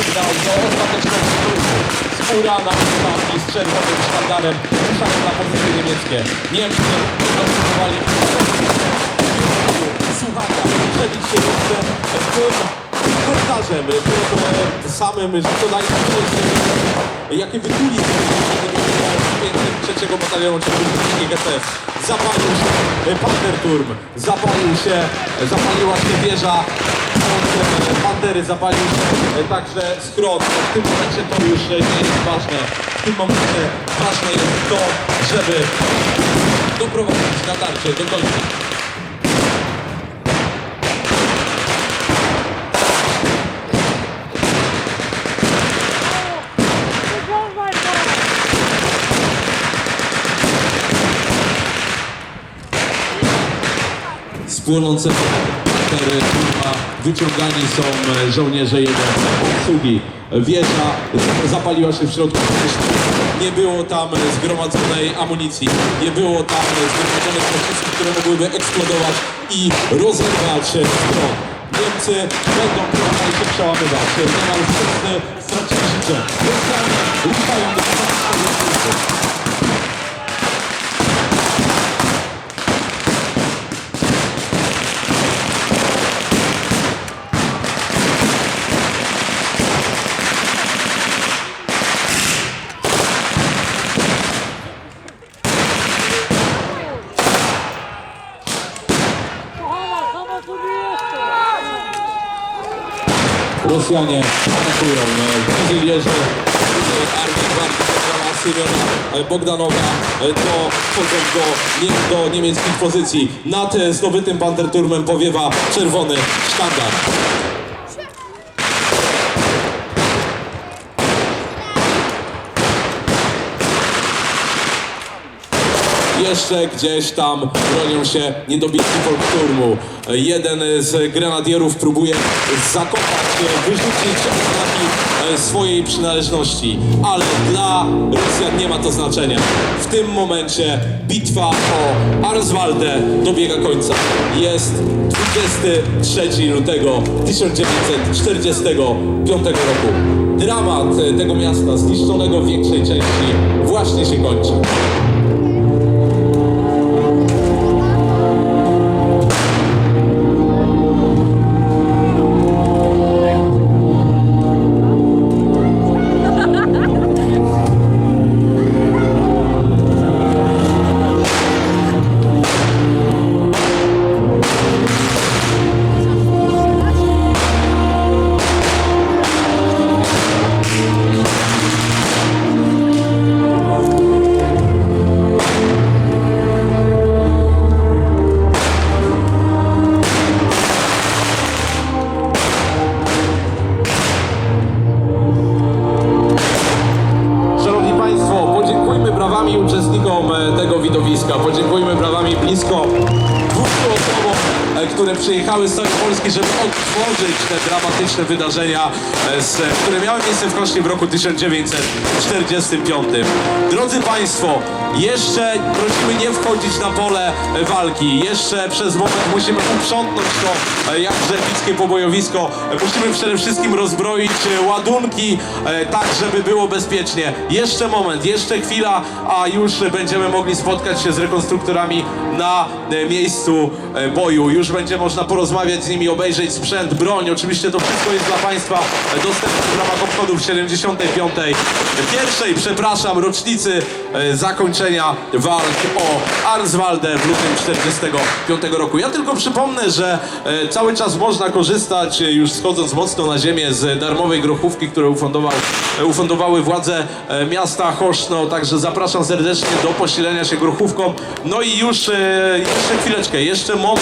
do ostatecznego skrótu. Skóra na ostatni z czerwonym sztandarem ruszają na pozycje niemieckie. Niemcy obserwowali słuchania przebić się jeszcze tym korytarzem, tym samym, że to najważniejsze, jakie wytuli trzeciego batalionu Czechosłowacji GTF. Zapalił się Panderturm, zapalił się, zapaliła się wieża front pantery zapalił e, także skrót. W tym momencie to już e, nie jest ważne. W tym momencie ważne jest to, żeby doprowadzić na tarczy do końca. Spłonące 4, kurwa, wyciągani są e, żołnierze jeden obsługi. Wieża zapaliła się w środku. Nie było tam zgromadzonej amunicji, nie było tam zgromadzonych pocisków, które mogłyby eksplodować i rozerwać stron. Niemcy będą próbowali się przełamywać. Generał Szczęsny stracił życie. Rosjanie atakują. Fuzylierze Armii Gwardii Generała Syriona Bogdanowa e, to wchodzą do, nie, do niemieckich pozycji. Nad e, zdobytym Panterturmem powiewa czerwony sztandar. Jeszcze gdzieś tam bronią się niedobitki Folkturmu. Jeden z grenadierów próbuje zakopać, wyrzucić znaki e, swojej przynależności, ale dla Rosjan nie ma to znaczenia. W tym momencie bitwa o Arswaldę dobiega końca. Jest 23 lutego 1945 roku. Dramat tego miasta, zniszczonego w większej części, właśnie się kończy. Które przyjechały z całej Polski, żeby odtworzyć te dramatyczne wydarzenia, e, które miały miejsce w Kosznie w roku 1945. Drodzy Państwo, jeszcze prosimy nie wchodzić na pole walki. Jeszcze przez moment musimy uprzątnąć to jakże epickie pobojowisko. E, Musimy przede wszystkim rozbroić e, ładunki, e, tak żeby było bezpiecznie. Jeszcze moment, jeszcze chwila, a już będziemy mogli spotkać się z rekonstruktorami na e, miejscu e, boju. Już będzie można porozmawiać z nimi, obejrzeć sprzęt, broń. Oczywiście to wszystko jest dla Państwa e, dostępne w ramach obchodów 75. Pierwszej, przepraszam, rocznicy e, zakończenia walk o Arnswaldę w lutym 45 roku. Ja tylko przypomnę, że e, cały czas można korzystać, e, już schodząc mocno na ziemię, z darmowej grochówki, którą ufundował, e, ufundowały władze e, miasta Choszno. Także zapraszam serdecznie do posilenia się grochówką. No i już jeszcze chwileczkę, jeszcze moment,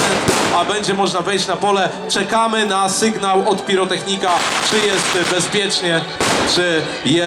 a będzie można wejść na pole. Czekamy na sygnał od pirotechnika, czy jest bezpiecznie, czy jest